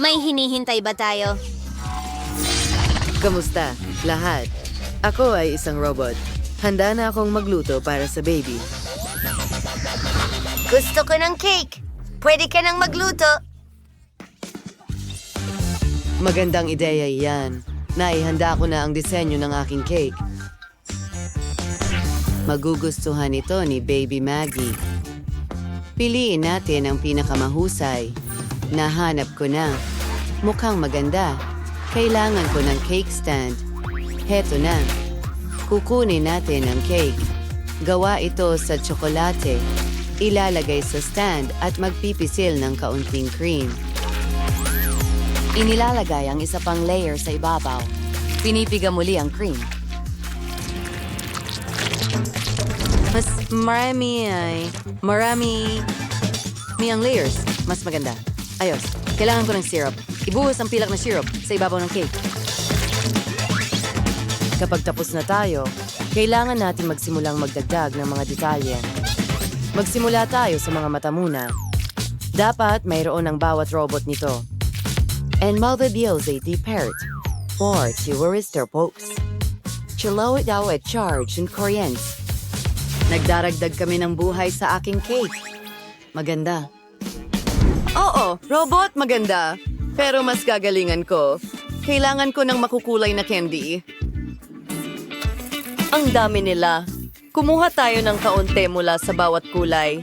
May hinihintay ba tayo? Kamusta? Lahat. Ako ay isang robot. Handa na akong magluto para sa baby. Gusto ko ng cake. Pwede ka nang magluto. Magandang ideya iyan. Naihanda ko na ang disenyo ng aking cake. Magugustuhan ito ni Baby Maggie. Piliin natin ang pinakamahusay. Nahanap ko na. Mukhang maganda. Kailangan ko ng cake stand. Heto na. Kukunin natin ang cake. Gawa ito sa tsokolate. Ilalagay sa stand at magpipisil ng kaunting cream. Inilalagay ang isa pang layer sa ibabaw. Pinipiga muli ang cream. Mas marami ay... Marami... May ang layers. Mas maganda. Ayos. Kailangan ko ng syrup. Ibuhos ang pilak na syrup sa ibabaw ng cake. Kapag tapos na tayo, kailangan natin magsimulang magdagdag ng mga detalye. Magsimula tayo sa mga mata muna. Dapat mayroon ang bawat robot nito. And mother deals a parrot. Or tourister pokes. Chilo daw at charge and Koreans. Nagdaragdag kami ng buhay sa aking cake. Maganda. Robot maganda. Pero mas gagalingan ko. Kailangan ko ng makukulay na candy. Ang dami nila. Kumuha tayo ng kaunti mula sa bawat kulay.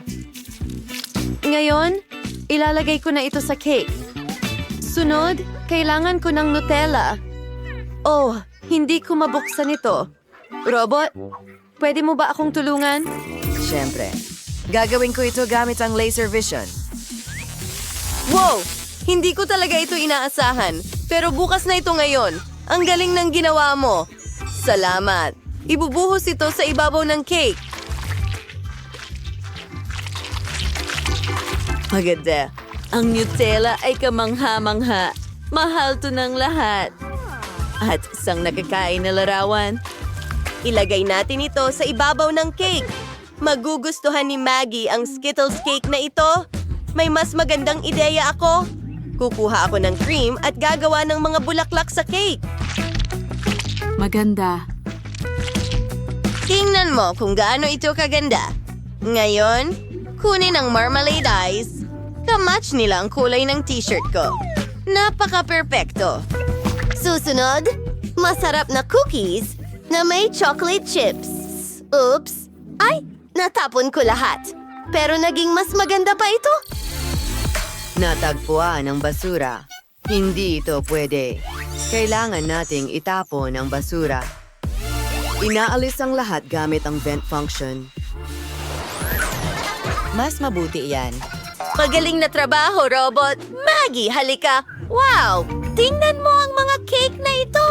Ngayon, ilalagay ko na ito sa cake. Sunod, kailangan ko ng Nutella. Oh, hindi ko mabuksan ito. Robot, pwede mo ba akong tulungan? Siyempre. Gagawin ko ito gamit ang laser vision. Wow! Hindi ko talaga ito inaasahan. Pero bukas na ito ngayon. Ang galing ng ginawa mo. Salamat. Ibubuhos ito sa ibabaw ng cake. Maganda. Ang Nutella ay kamangha-mangha. Mahal to ng lahat. At isang nakakain na larawan. Ilagay natin ito sa ibabaw ng cake. Magugustuhan ni Maggie ang Skittles cake na ito. May mas magandang ideya ako. Kukuha ako ng cream at gagawa ng mga bulaklak sa cake. Maganda. Tingnan mo kung gaano ito kaganda. Ngayon, kunin ang marmalade eyes. Kamatch nila ang kulay ng t-shirt ko. Napaka-perpekto. Susunod, masarap na cookies na may chocolate chips. Oops! Ay, natapon ko lahat. Pero naging mas maganda pa ito. Natagpuan ang basura. Hindi ito pwede. Kailangan nating itapon ang basura. Inaalis ang lahat gamit ang vent function. Mas mabuti yan. Magaling na trabaho, robot. Maggie, halika. Wow! Tingnan mo ang mga cake na ito.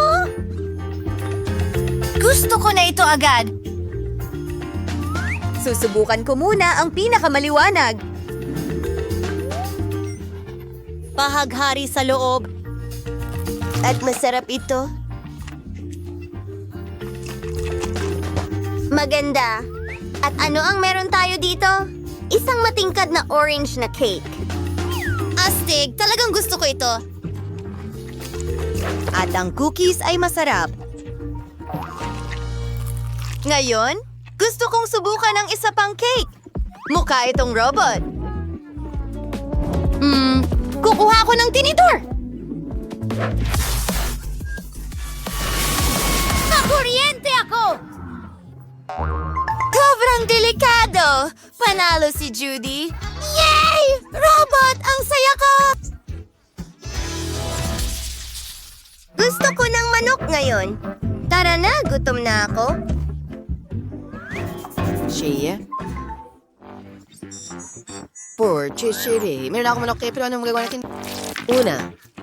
Gusto ko na ito agad. Susubukan ko muna ang pinakamaliwanag. Pahaghari sa loob. At masarap ito. Maganda. At ano ang meron tayo dito? Isang matingkad na orange na cake. Astig, talagang gusto ko ito. At ang cookies ay masarap. Ngayon, gusto kong subukan ang isa pang cake. Mukha itong robot. Hmm, kukuha ako ng tinidor. Nakuryente ako! Sobrang delikado! Panalo si Judy. Yay! Robot! Ang saya ko! Gusto ko ng manok ngayon. Tara na, gutom na ako. Shea? Poor Chishiri. Meron ako manok eh, pero anong magagawa natin? Una,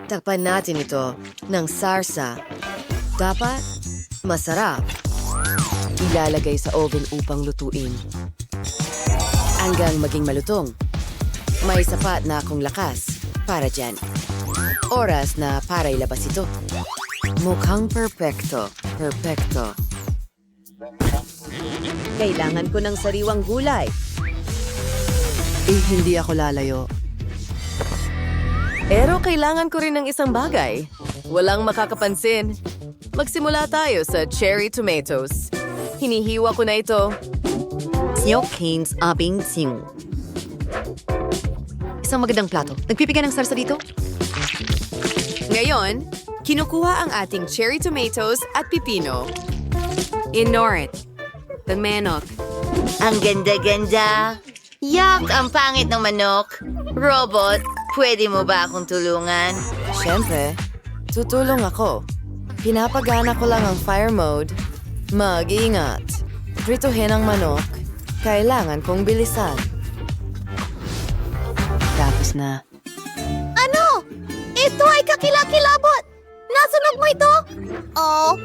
takpan natin ito ng sarsa. Dapat masarap. Ilalagay sa oven upang lutuin. Hanggang maging malutong. May sapat na akong lakas para dyan. Oras na para ilabas ito. Mukhang perpekto. Perpekto. Kailangan ko ng sariwang gulay. Eh, hindi ako lalayo. Pero kailangan ko rin ng isang bagay. Walang makakapansin. Magsimula tayo sa cherry tomatoes. Hinihiwa ko na ito. Haynes abing sing. Isang magandang plato. Nagpipigay ng sarsa dito? Ngayon, kinukuha ang ating cherry tomatoes at pipino. Ignore it. The manok. Ang ganda-ganda. Yak, ang pangit ng manok. Robot, pwede mo ba akong tulungan? Siyempre, tutulong ako. Pinapagana ko lang ang fire mode. Mag-ingat. Prituhin ang manok. Kailangan kong bilisan. Tapos na. Ano? Ito ay kakilakilabot! Nasunog mo ito? Oh.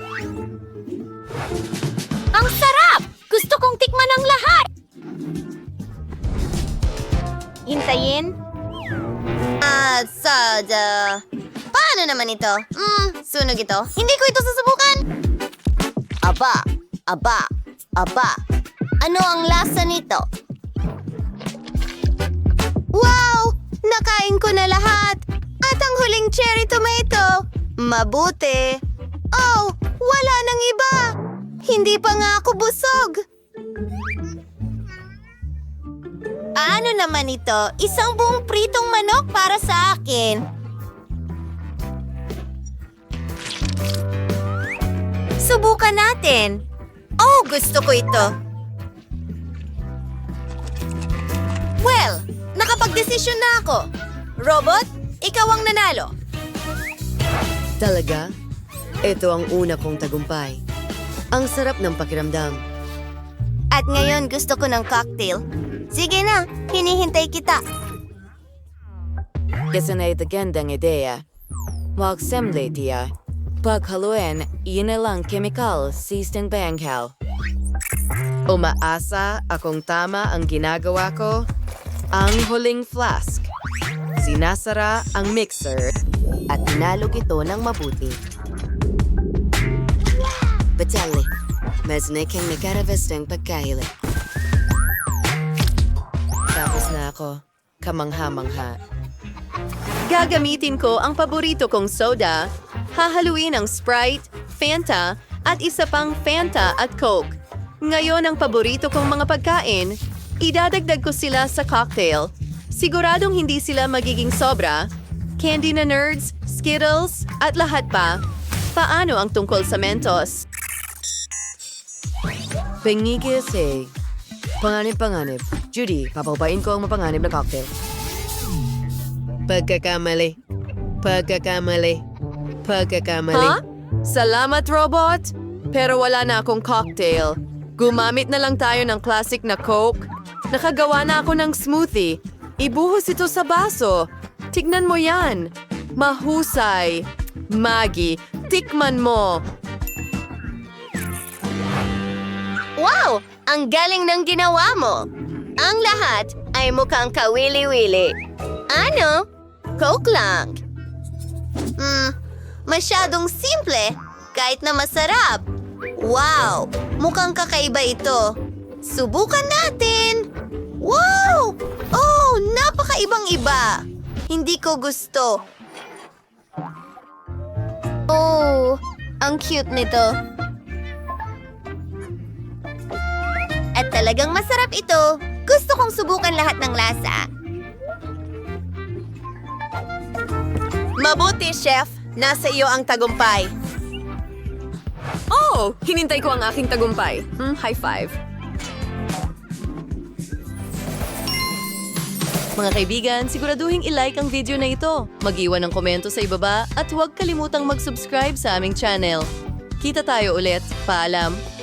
Ang sarap! Gusto kong tikman ang lahat! Hintayin? Ah, sada. Paano naman ito? Hmm, sunog ito. Hindi ko ito susubukan! Aba, aba, aba. Ano ang lasa nito? Wow! Nakain ko na lahat! At ang huling cherry tomato! Mabuti! Oh! Wala nang iba! Hindi pa nga ako busog! Ano naman ito? Isang buong pritong manok para sa akin. Subukan natin. Oh, gusto ko ito. Well, nakapagdesisyon na ako. Robot, ikaw ang nanalo. Talaga? Ito ang una kong tagumpay. Ang sarap ng pakiramdam. At ngayon gusto ko ng cocktail. Sige na, hinihintay kita. Kasi na ito gandang ideya. Mag-assemble tiya. Paghaluin, yun na lang chemical sisting banghaw. Umaasa akong tama ang ginagawa ko. Ang huling flask. Sinasara ang mixer at tinalog ito ng mabuti. Batali, mas naking nakaravestang pagkahili. Ako. Kamangha-mangha. Gagamitin ko ang paborito kong soda, hahaluin ang Sprite, Fanta, at isa pang Fanta at Coke. Ngayon ang paborito kong mga pagkain, idadagdag ko sila sa cocktail. Siguradong hindi sila magiging sobra. Candy na nerds, Skittles, at lahat pa. Paano ang tungkol sa Mentos? Pengigil say. Panganib-panganib. Judy, papabain ko ang mapanganib na cocktail. Pagkakamali. Pagkakamali. Pagkakamali. Ha? Salamat, robot! Pero wala na akong cocktail. Gumamit na lang tayo ng classic na Coke. Nakagawa na ako ng smoothie. Ibuhos ito sa baso. Tignan mo yan. Mahusay. Maggie, tikman mo. Wow! Ang galing ng ginawa mo! Ang lahat ay mukhang kawili-wili. Ano? Coke lang. Hmm, masyadong simple, kahit na masarap. Wow! Mukhang kakaiba ito. Subukan natin! Wow! Oh, napakaibang iba. Hindi ko gusto. Oh, ang cute nito. At talagang masarap ito. Gusto kong subukan lahat ng lasa. Mabuti, chef. Nasa iyo ang tagumpay. Oh! Hinintay ko ang aking tagumpay. Hmm, high five. Mga kaibigan, siguraduhin i-like ang video na ito. Mag-iwan ng komento sa ibaba at huwag kalimutang mag-subscribe sa aming channel. Kita tayo ulit. Paalam!